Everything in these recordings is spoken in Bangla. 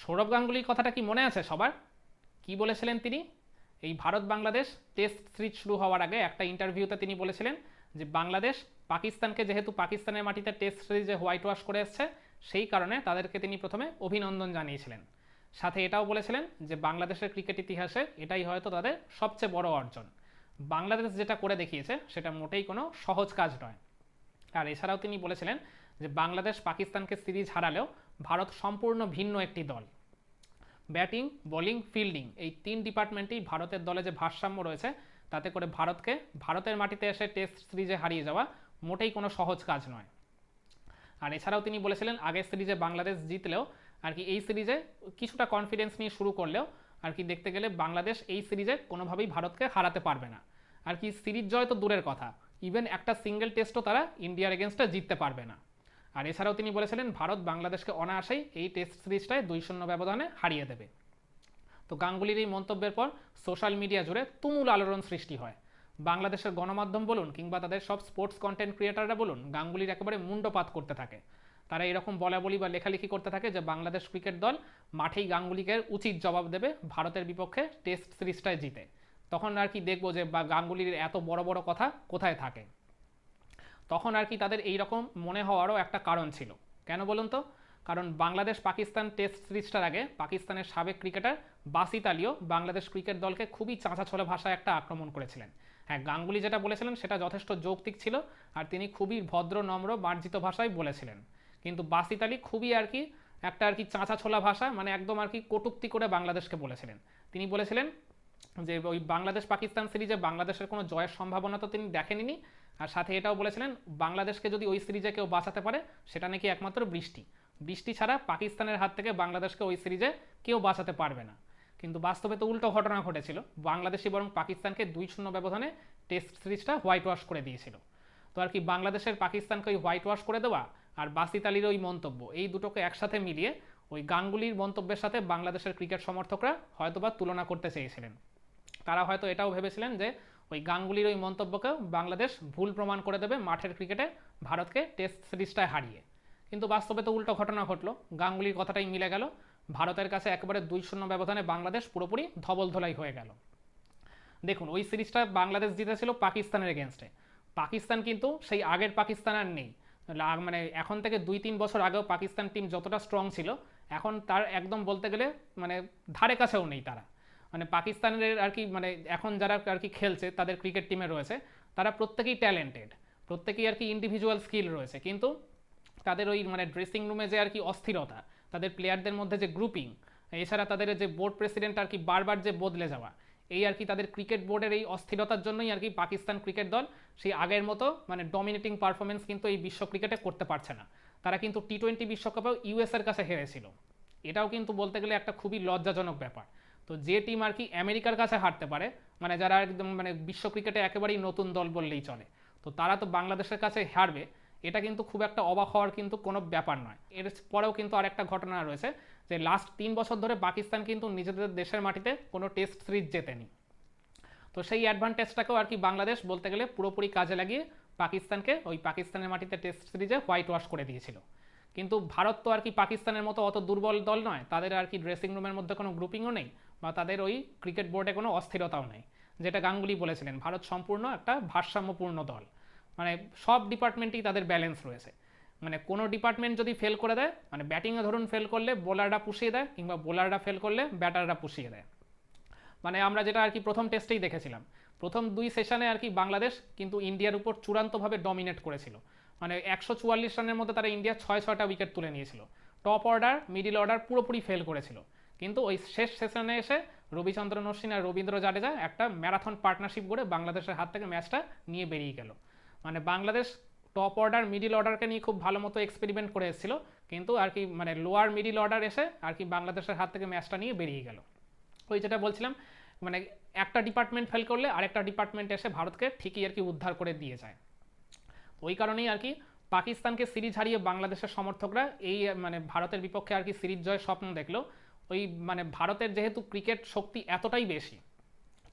সৌরভ গাঙ্গুলির কথাটা কি মনে আছে সবার? কি বলেছিলেন তিনি? এই ভারত বাংলাদেশ টেস্ট সিরিজ শুরু হওয়ার আগে একটা ইন্টারভিউতে তিনি বলেছিলেন যে বাংলাদেশ পাকিস্তানকে যেহেতু পাকিস্তানের মাটিতে টেস্ট সিরিজে হোয়াইট ওয়াশ করে এসছে, সেই কারণে তাদেরকে তিনি প্রথমে অভিনন্দন জানিয়েছিলেন। সাথে এটাও বলেছিলেন যে বাংলাদেশের ক্রিকেট ইতিহাসে এটাই হয়তো তাদের সবচেয়ে বড় অর্জন। বাংলাদেশ যেটা করে দেখিয়েছে, সেটা মোটেই কোনো সহজ কাজ নয়। আর এছাড়াও তিনি বলেছিলেন যে বাংলাদেশ পাকিস্তানকে সিরিজ হারালেও ভারত সম্পূর্ণ ভিন্ন একটি দল। ব্যাটিং, বোলিং, ফিল্ডিং এই তিন ডিপার্টমেন্টেই ভারতের দলে যে ভারসাম্য রয়েছে, তাতে করে ভারতকে ভারতের মাটিতে এসে টেস্ট সিরিজে হারিয়ে যাওয়া মোটেই কোনো সহজ কাজ নয়। আর এছাড়াও তিনি বলেছিলেন, আগের সিরিজে বাংলাদেশ জিতলেও আর কি এই সিরিজে কিছুটা কনফিডেন্স নিয়ে শুরু করলেও আর কি দেখতে গেলে বাংলাদেশ এই সিরিজে কোনোভাবেই ভারতকে হারাতে পারবে না। আর কি সিরিজ জয় তো দূরের কথা ইভেন একটা সিঙ্গেল টেস্টও তারা ইন্ডিয়ার এগেনস্টে জিততে পারবে না। আর এছাড়াও তিনি বলেছিলেন, ভারত বাংলাদেশকে অনায়াসেই এই টেস্ট সিরিজটায় দুই শূন্য ব্যবধানে হারিয়ে দেবে। তো গাঙ্গুলির এই মন্তব্যের পর সোশ্যাল মিডিয়া জুড়ে তুমুল আলোড়ন সৃষ্টি হয়। বাংলাদেশের গণমাধ্যম বলুন কিংবা তাদের সব স্পোর্টস কন্টেন্ট ক্রিয়েটাররা বলুন, গাঙ্গুলির একেবারে মুন্ডপাত করতে থাকে। তারা এরকম বলা বলি বা লেখালেখি করতে থাকে যে বাংলাদেশ ক্রিকেট দল মাঠেই গাঙ্গুলিকে উচিত জবাব দেবে, ভারতের বিপক্ষে টেস্ট সিরিজটায় জিতে। তখন আর কি দেখব যে বা গাঙ্গুলির এত বড় বড় কথা কোথায় থাকে। তখন আর কি তাদের এই রকম মনে হওয়ারও একটা কারণ ছিল। কেন বলুন তো? কারণ বাংলাদেশ পাকিস্তান টেস্ট সিরিজটার আগে পাকিস্তানের সাবেক ক্রিকেটার বাসিত আলীও বাংলাদেশ ক্রিকেট দলকে খুবই চাঁচাছোলা ভাষায় একটা আক্রমণ করেছিলেন। হ্যাঁ গাঙ্গুলি যেটা বলেছিলেন সেটা যথেষ্ট যৌক্তিক ছিল আর তিনি খুবই ভদ্র, নম্র মার্জিত ভাষায় বলেছিলেন। কিন্তু বাসিত আলী খুবই আর কি একটা আর কি চাঁচাছোলা ভাষা মানে একদম আর কি কটুক্তি করে বাংলাদেশকে বলেছিলেন। তিনি বলেছিলেন যে ওই বাংলাদেশ পাকিস্তান সিরিজে বাংলাদেশের কোনো জয়ের সম্ভাবনা তো তিনি দেখেননি। আর সাথে এটাও বলেছিলেন, বাংলাদেশকে যদি ওই সিরিজে কেউ বাঁচাতে পারে, সেটা নাকি একমাত্র বৃষ্টি। বৃষ্টি ছাড়া পাকিস্তানের হাত থেকে বাংলাদেশকে ওই সিরিজে কেউ বাঁচাতে পারবে না। কিন্তু বাস্তবে তো উল্টো ঘটনা ঘটেছিল। বাংলাদেশি বরং পাকিস্তানকে দুই শূন্য ব্যবধানে টেস্ট সিরিজটা হোয়াইট ওয়াশ করে দিয়েছিল। তো আর কি বাংলাদেশের পাকিস্তানকে ওই হোয়াইট ওয়াশ করে দেওয়া আর বাসিত ওই মন্তব্য, এই দুটোকে একসাথে মিলিয়ে ওই গাঙ্গুলির মন্তব্যের সাথে বাংলাদেশের ক্রিকেট সমর্থকরা হয়তোবা তুলনা করতে চেয়েছিলেন। তারা হয়তো এটাও ভেবেছিলেন যে ওই গাঙ্গুলির ওই মন্তব্যকেও বাংলাদেশ ভুল প্রমাণ করে দেবে মাঠের ক্রিকেটে ভারতকে টেস্ট সিরিজটায় হারিয়ে। কিন্তু বাস্তবে তো উল্টো ঘটনা ঘটলো। গাঙ্গুলির কথাটাই মিলে গেল। ভারতের কাছে একেবারে দুই শূন্য ব্যবধানে বাংলাদেশ পুরোপুরি ধবলধোলাই হয়ে গেল। দেখুন, ওই সিরিজটা বাংলাদেশ জিতেছিল পাকিস্তানের এগেনস্টে পাকিস্তান কিন্তু সেই আগের পাকিস্তান আর নেই। মানে এখন থেকে দুই তিন বছর আগেও পাকিস্তান টিম যতটা স্ট্রং ছিল এখন তার একদম বলতে গেলে মানে ধারে কাছেও নেই তারা। মানে পাকিস্তানের আর কি মানে এখন যারা আর কি খেলছে, তাদের ক্রিকেট টিমে রয়েছে, তারা প্রত্যেকেই ট্যালেন্টেড প্রত্যেকেই আর কি ইন্ডিভিজুয়াল স্কিল রয়েছে। কিন্তু তাদের ওই মানে ড্রেসিং রুমে যে আর কি অস্থিরতা, তাদের প্লেয়ারদের মধ্যে যে গ্রুপিং এছাড়া তাদের যে বোর্ড প্রেসিডেন্ট আর কি বারবার যে বদলে যাওয়া, এই আর কি তাদের ক্রিকেট বোর্ডের এই অস্থিরতার জন্যই আর কি পাকিস্তান ক্রিকেট দল সেই আগের মতো মানে ডমিনেটিং পারফরমেন্স কিন্তু এই বিশ্ব ক্রিকেটে করতে পারছে না। তারা কিন্তু টি টোয়েন্টি বিশ্বকাপেও ইউএসের কাছে হেরেছিল। এটাও কিন্তু বলতে গেলে একটা খুবই লজ্জাজনক ব্যাপার। তো যে টিম আর কি আমেরিকার কাছে হারতে পারে মানে যারা একদম মানে বিশ্ব ক্রিকেটে একেবারেই নতুন দল বললেই চলে, তো তারা তো বাংলাদেশের কাছে হারবে, এটা কিন্তু খুব একটা অবাক হওয়ার কিন্তু কোনো ব্যাপার নয়। এর পরেও কিন্তু আরেকটা ঘটনা রয়েছে যে লাস্ট তিন বছর ধরে পাকিস্তান কিন্তু নিজেদের দেশের মাটিতে কোনো টেস্ট সিরিজ জেতেনি। তো সেই অ্যাডভান্টেজটাকেও আর কি বাংলাদেশ বলতে গেলে পুরোপুরি কাজে লাগিয়ে পাকিস্তানকে ওই পাকিস্তানের মাটিতে টেস্ট সিরিজে হোয়াইট ওয়াশ করে দিয়েছিল। কিন্তু ভারত তো আর কি পাকিস্তানের মতো অত দুর্বল দল নয়, তাদের আর কি ড্রেসিং রুমের মধ্যে কোনো গ্রুপিংও নেই বা তাদের ওই ক্রিকেট বোর্ডে কোনো অস্থিরতাও নেই, যেটা গাঙ্গুলি বলেছিলেন। ভারত সম্পূর্ণ একটা ভারসাম্যপূর্ণ দল। মানে সব ডিপার্টমেন্টেই তাদের ব্যালেন্স রয়েছে। মানে কোনো ডিপার্টমেন্ট যদি ফেল করে দেয় মানে ব্যাটিংয়ে ধরুন ফেল করলে বোলাররা পুষিয়ে দেয়, কিংবা বোলাররা ফেল করলে ব্যাটাররা পুষিয়ে দেয়। মানে আমরা যেটা আর কি প্রথম টেস্টেই দেখেছিলাম। প্রথম দুই সেশনে আর কি বাংলাদেশ কিন্তু ইন্ডিয়ার উপর চূড়ান্তভাবে ডমিনেট করেছিল। মানে একশো চুয়াল্লিশ রানের মধ্যে তারা ইন্ডিয়া ছয় ছয়টা উইকেট তুলে নিয়েছিল। টপ অর্ডার মিডিল অর্ডার পুরোপুরি ফেল করেছিল। কিন্তু ওই শেষ সেশনে এসে রবিচন্দ্রন অশ্বিন আর রবীন্দ্র জাডেজা একটা ম্যারাথন পার্টনারশিপ করে বাংলাদেশের হাত থেকে ম্যাচটা নিয়ে বেরিয়ে গেল। মানে বাংলাদেশ টপ অর্ডার মিডিল অর্ডারকে নিয়ে খুব ভালো মতো এক্সপেরিমেন্ট করে এসেছিল। কিন্তু আর কি মানে লোয়ার মিডিল অর্ডার এসে আর কি বাংলাদেশের হাত থেকে ম্যাচটা নিয়ে বেরিয়ে গেল। ওই যেটা বলছিলাম মানে একটা ডিপার্টমেন্ট ফেল করলে আরেকটা ডিপার্টমেন্ট এসে ভারতকে ঠিকই আর কি উদ্ধার করে দিয়ে যায়। ওই কারণেই আর কি পাকিস্তানকে সিরিজ হারিয়ে বাংলাদেশের সমর্থকরা এই মানে ভারতের বিপক্ষে আর কি সিরিজ জয়ের স্বপ্ন দেখল। ওই মানে ভারতের যেহেতু ক্রিকেট শক্তি এতটাই বেশি,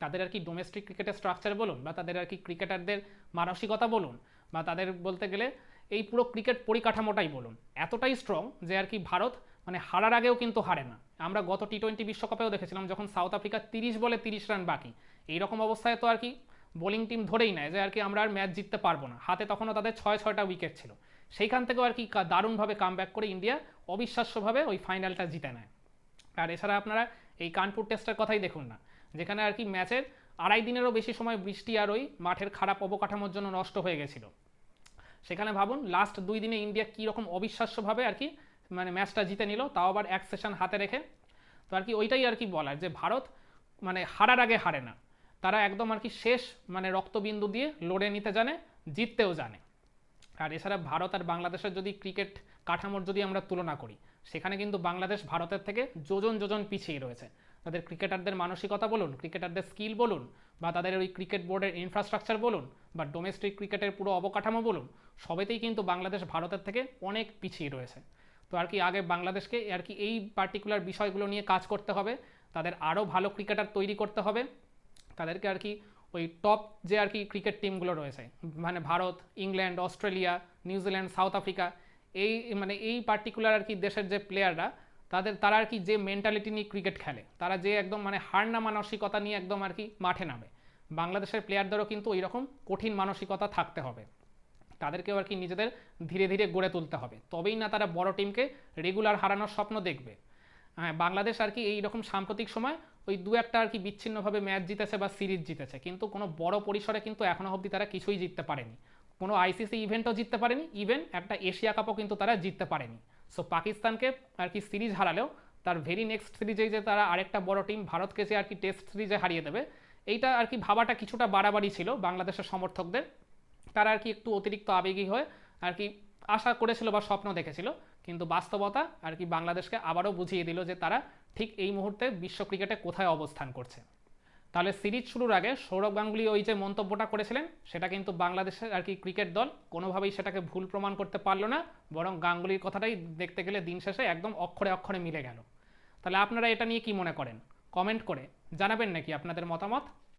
তাদের আর কি ডোমেস্টিক ক্রিকেটের স্ট্রাকচার বলুন বা তাদের আর কি ক্রিকেটারদের মানসিকতা বলুন বা তাদের বলতে গেলে এই পুরো ক্রিকেট পরিকাঠামোটাই বলুন, এতটাই স্ট্রং যে আর কি ভারত মানে হারার আগেও কিন্তু হারে না। আমরা গত টি টোয়েন্টি বিশ্বকাপেও দেখেছিলাম যখন সাউথ আফ্রিকা তিরিশ বলে তিরিশ রান বাকি। এইরকম অবস্থায় তো আর কি বোলিং টিম ধরেই নেয় যে আর কি আমরা আর ম্যাচ জিততে পারব না। হাতে তখনও তাদের ছয় ছয়টা উইকেট ছিল। সেইখান থেকেও আর কি দারুণভাবে কাম ব্যাক করে ইন্ডিয়া অবিশ্বাস্যভাবে ওই ফাইনালটা জিতে নেয়। আর এছাড়া আপনারা এই কানপুর টেস্টের কথাই দেখুন না, যেখানে আর কি ম্যাচের আড়াই দিনেরও বেশি সময় বৃষ্টি আর ওই মাঠের খারাপ অবকাঠামোর জন্য নষ্ট হয়ে গেছিল। সেখানে ভাবুন লাস্ট দুই দিনে ইন্ডিয়া কীরকম অবিশ্বাস্যভাবে আর কি মানে ম্যাচটা জিতে নিল, তাও আবার এক সেশন হাতে রেখে। তো আর কি ওইটাই আর কি বলার, যে ভারত মানে হারার আগে হারে না। তারা একদম আর কি শেষ মানে রক্তবিন্দু দিয়ে লড়ে নিতে জানে, জিততেও জানে। আর এছাড়া ভারত আর বাংলাদেশের যদি ক্রিকেট কাঠামোর যদি আমরা তুলনা করি, সেখানে কিন্তু বাংলাদেশ ভারতের থেকে যোজন যোজন পিছিয়ে রয়েছে। তাদের ক্রিকেটারদের মানসিকতা বলুন, ক্রিকেটারদের স্কিল বলুন, বা তাদের ওই ক্রিকেট বোর্ডের ইনফ্রাস্ট্রাকচার বলুন, বা ডোমেস্টিক ক্রিকেটের পুরো অবকাঠামো বলুন, সবেতেই কিন্তু বাংলাদেশ ভারতের থেকে অনেক পিছিয়ে রয়েছে। তো আর কি আগে বাংলাদেশকে, আর কি এই পার্টিকুলার বিষয়গুলো নিয়ে কাজ করতে হবে। তাদের আরও ভালো ক্রিকেটার তৈরি করতে হবে। তাদেরকে আর কি ওই টপ যে আর কি ক্রিকেট টিমগুলো রয়েছে মানে Bharat, England, Australia New Zealand South Africa, এই মানে এই পার্টিকুলার আর কি দেশের যে প্লেয়াররা তাদের, তারা আর কি যে মেন্টালিটি নিয়ে ক্রিকেট খেলে, তারা যে একদম মানে হার না মানসিকতা নিয়ে একদম আর কি মাঠে নামে। বাংলাদেশের প্লেয়ারদেরও কিন্তু ওই রকম কঠিন মানসিকতা থাকতে হবে। তাদেরকেও আর কি নিজেদের ধীরে ধীরে গড়ে তুলতে হবে। তবেই না তারা বড় টিমকে রেগুলার হারানোর স্বপ্ন দেখবে। হ্যাঁ বাংলাদেশ আর কি এই রকম সাম্প্রতিক সময় ওই দু একটা আর কি বিচ্ছিন্নভাবে ম্যাচ জিতেছে বা সিরিজ জিতেছে। কিন্তু কোনো বড় পরিসরে কিন্তু এখনও অবধি তারা কিছুই জিততে পারেনি। কোনো আইসিসি ইভেন্টও জিততে পারেনি ইভেন একটা এশিয়া কাপও কিন্তু তারা জিততে পারেনি। সো পাকিস্তানকে আর কি সিরিজ হারালেও তার ভেরি নেক্সট সিরিজেই যে তারা আরেকটা বড় টিম ভারতকে যে আর কি টেস্ট সিরিজে হারিয়ে দেবে, এইটা আর কি ভাবাটা কিছুটা বাড়াবাড়ি ছিল বাংলাদেশের সমর্থকদের। তারা আর কি একটু অতিরিক্ত আবেগী হয়ে আর কি আশা করেছিল বা স্বপ্ন দেখেছিল, কিন্তু বাস্তবতা আর কি বাংলাদেশকে আবারও বুঝিয়ে দিল যে তারা ঠিক এই মুহূর্তে বিশ্ব ক্রিকেটে কোথায় অবস্থান করছে। তাহলে সিরিজ শুরুর আগে সৌরভ গাঙ্গুলি ওই যে মন্তব্যটা করেছিলেন, সেটা কিন্তু বাংলাদেশের আর কি ক্রিকেট দল কোনোভাবেই সেটাকে ভুল প্রমাণ করতে পারল না, বরং গাঙ্গুলির কথাটাই দেখতে গেলে দিন শেষে একদম অক্ষরে অক্ষরে মিলে গেল। তাহলে আপনারা এটা নিয়ে কি মনে করেন? কমেন্ট করে জানাবেন নাকি আপনাদের মতামত?